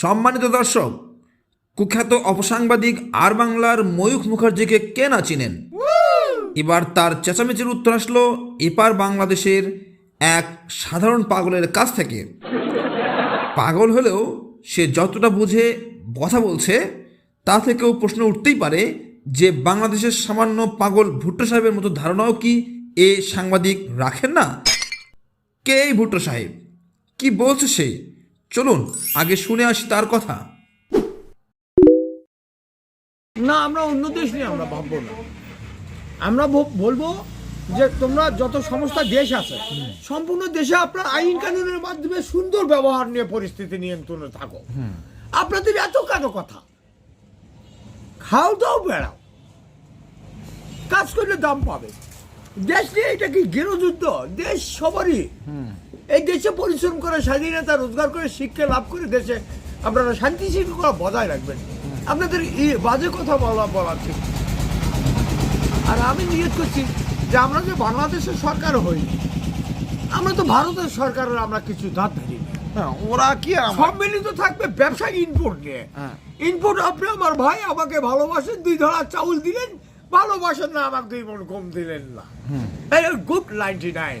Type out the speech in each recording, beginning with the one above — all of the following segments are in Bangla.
সম্মানিত দর্শক, কুখ্যাত অপসাংবাদিক আর বাংলার ময়ূখ মুখার্জিকে কে না চিনেন? এবার তার চেঁচামেচির উত্তর আসলো এপার বাংলাদেশের এক সাধারণ পাগলের কাছ থেকে। পাগল হলেও সে যতটা বুঝে, কথা বলছে, তা থেকেও প্রশ্ন উঠতেই পারে যে বাংলাদেশের সামান্য পাগল ভুট্টো সাহেবের মতো ধারণাও কি এ সাংবাদিক রাখেন না? কে এই ভুট্টো সাহেব? কি বলছে সে? চলুন, আগে শুনে আসি তার কথা। না, আমরা অন্য দেশ নিয়ে আমরা ভাববো না। আমরা বলব যে তোমরা যত সমস্ত দেশ আছে, সম্পূর্ণ দেশে আপনার আইন কানুনের মাধ্যমে সুন্দর ব্যবহার নিয়ে পরিস্থিতি নিয়ন্ত্রণে থাকো। আপনাদের এত কেন কথা? খাও দাও, বেড়াও। কাজ করলে দাম পাবে। দেশ নিয়ে এটা কি গৃহযুদ্ধ? দেশ সবারই। এই দেশে পরিশ্রম করে স্বাধীনতা রোজগার করে শিক্ষা লাভ করে দেশে আপনারা শান্তি শৃঙ্খলা বজায় রাখবেন। আপনাদের বাজে কথা বলা বলা ঠিক আর আমি নিয়ত করছি যে আমরা যে বাংলাদেশের সরকার হই আমরা তো ভারতের সরকারের আমরা কিছু ধার ধারি হ্যাঁ, ওরা কি সম্মিলিত থাকবে ব্যবসা ইনপুট নিয়ে। হ্যাঁ। ইনপুট আপনি আমার ভাই আমাকে ভালোবাসেন দুই ধরা চাউল দিলেন ভালোবাসেন না আমাকে দুই মন কম দিলেন না। গুড নাইনটি নাইন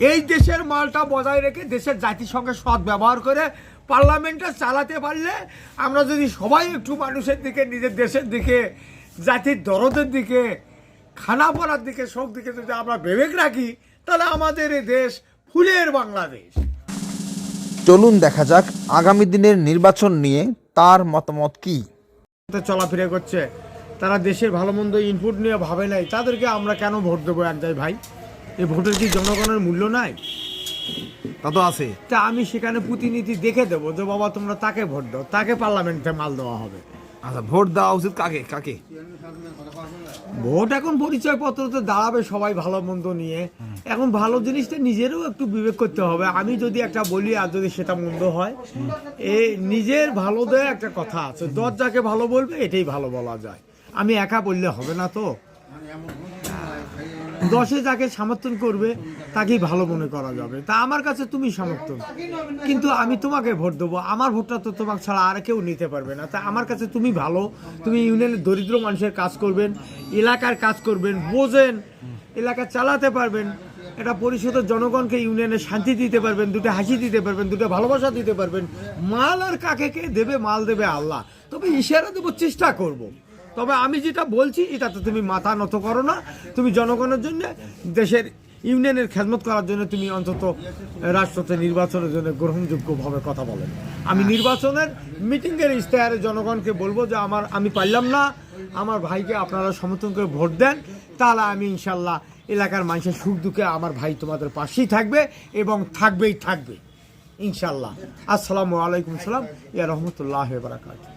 এই দেশের মালটা বজায় রেখে দেশের জাতিসংঘের সৎ ব্যবহার করে পার্লামেন্টটা চালাতে পারলে আমরা যদি সবাই একটু মানুষের দিকে নিজের দেশের দিকে জাতির দরদের দিকে খানা পড়ার দিকে সব দিকে যদি আমরা বিবেক রাখি তাহলে আমাদের এই দেশ ফুলের বাংলাদেশ। চলুন দেখা যাক আগামী দিনের নির্বাচন নিয়ে তার মতামত কি। চলাফেরা করছে। তারা দেশের ভালো মন্দ ইনপুট নিয়ে ভাবে নাই। তাদেরকে আমরা কেন ভোট দেবো একদাই ভাই? এই ভোটের কি জনগণের মূল্য নাই? তা তো আছে। তা আমি সেখানে প্রতিনিধি দেখে দেবো যে বাবা তোমরা তাকে ভোট দাও তাকে পার্লামেন্টে মাল দেওয়া হবে। আচ্ছা ভোট দেওয়া উচিত কাকে? কাকে? ভোট এখন পরিচয়পত্রতে দাঁড়াবে সবাই ভালো মন্দ নিয়ে। এখন ভালো জিনিসটা নিজেরও একটু বিবেক করতে হবে। আমি যদি একটা বলি আর যদি সেটা মন্দ হয় এই নিজের ভালো দেয় একটা কথা আছে। দশ যাকে ভালো বলবে এটাই ভালো বলা যায়। আমি একা বললে হবে না তো? দশে যাকে সমর্থন করবে, তাকেই ভালো মনে করা যাবে। তা আমার কাছে তুমি সমর্থন। কিন্তু আমি তোমাকে ভোট দেবো। আমার ভোটটা তো তোমাকে ছাড়া আর কেউ নিতে পারবে না। তা আমার কাছে তুমি ভালো। তুমি ইউনিয়নের দরিদ্র মানুষের কাজ করবেন, এলাকার কাজ করবেন, বোঝেন, এলাকা চালাতে পারবেন। এটা পরিষদের জনগণকে ইউনিয়নে শান্তি দিতে পারবেন, দুটো হাসি দিতে পারবেন, দুটো ভালোবাসা দিতে পারবেন। মাল আর কাকে কে দেবে, মাল দেবে আল্লাহ। তবে ইশারা দেবো, চেষ্টা করব। তবে আমি যেটা বলছি, এটাতে তুমি মাথা নত করো না। তুমি জনগণের জন্য, দেশের ইউনিয়নের খেদমত করার জন্য তুমি অন্তত রাষ্ট্রতে নির্বাচনের জন্য গ্রহণযোগ্যভাবে কথা বলেন। আমি নির্বাচনের মিটিংয়ের ইশতেহারে জনগণকে বলব যে আমার, আমি পারলাম না। আমার ভাইকে আপনারা সমর্থন করে ভোট দেন। তাহলে আমি ইনশাল্লাহ এলাকার মানুষের সুখ দুঃখে আমার ভাই তোমাদের পাশেই থাকবে এবং থাকবেই থাকবে। ইনশাল্লাহ। আসসালামু আলাইকুম সালাম। ইয়া রহমতুল্লাহ বারাকাতুহ।